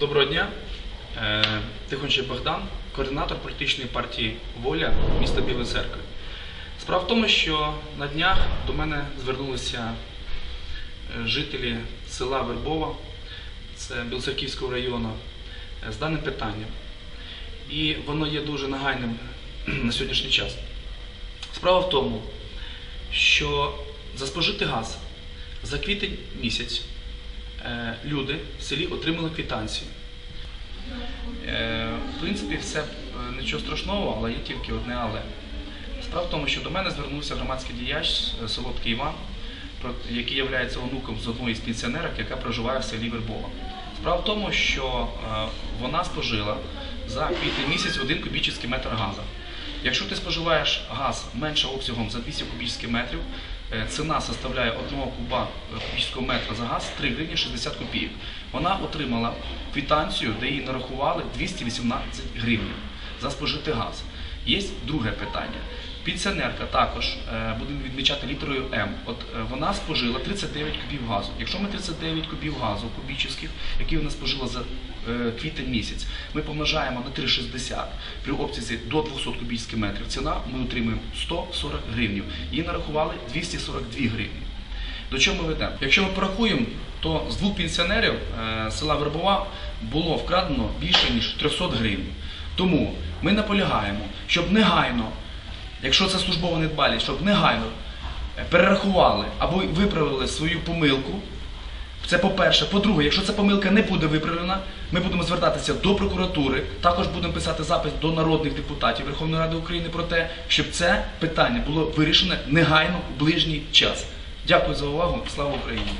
Доброго дня. Е, Тихончий Богдан, координатор політичної партії Воля міста Білої Церкви. Справа в тому, що на днях до мене звернулися е, жителі села Вербова, це Білоцерківського району, е, з даним питанням. І воно є дуже нагальним на сьогоднішній час. Справа в тому, що за спожитий газ за квітень місяць люди в селі отримали квитанцію. Е, В принципі, все е, нічого страшного, але є тільки одне але. Справа в тому, що до мене звернувся громадський діяч е, Солодкий Іван, який є онуком з одної з пенсіонерок, яка проживає в селі Вербова. Справа в тому, що е, вона спожила за квітень місяць 1 кубічний метр газу. Якщо ти споживаєш газ менше обсягом за 200 кубічних метрів, е, ціна составляє 1 куба е, кубічного метра за газ 3 гривні 60 копійок. Вона отримала квитанцію, де їй нарахували 218 гривень за спожитий газ. Є друге питання. Пенсіонерка також е, будемо відмічати літерою М. От е, вона спожила 39 кубів газу. Якщо ми 39 кубів газу кубічних, які вона спожила за е, квітень місяць, ми помножаємо на 3,60 при обсязі до 200 кубічних метрів. Ціна ми отримуємо 140 гривень. Їй нарахували 242 гривні. До чого ми ведемо? Якщо ми порахуємо, то з двох пенсіонерів села Вербова було вкрадено більше ніж 300 гривень. Тому ми наполягаємо, щоб негайно, якщо це службова недбалість, щоб негайно е, перерахували або виправили свою помилку. Це по-перше. По-друге, якщо ця помилка не буде виправлена, ми будемо звертатися до прокуратури, також будемо писати запис до народних депутатів Верховної Ради України про те, щоб це питання було вирішене негайно в ближній час. Дякую за увагу. Слава Україні!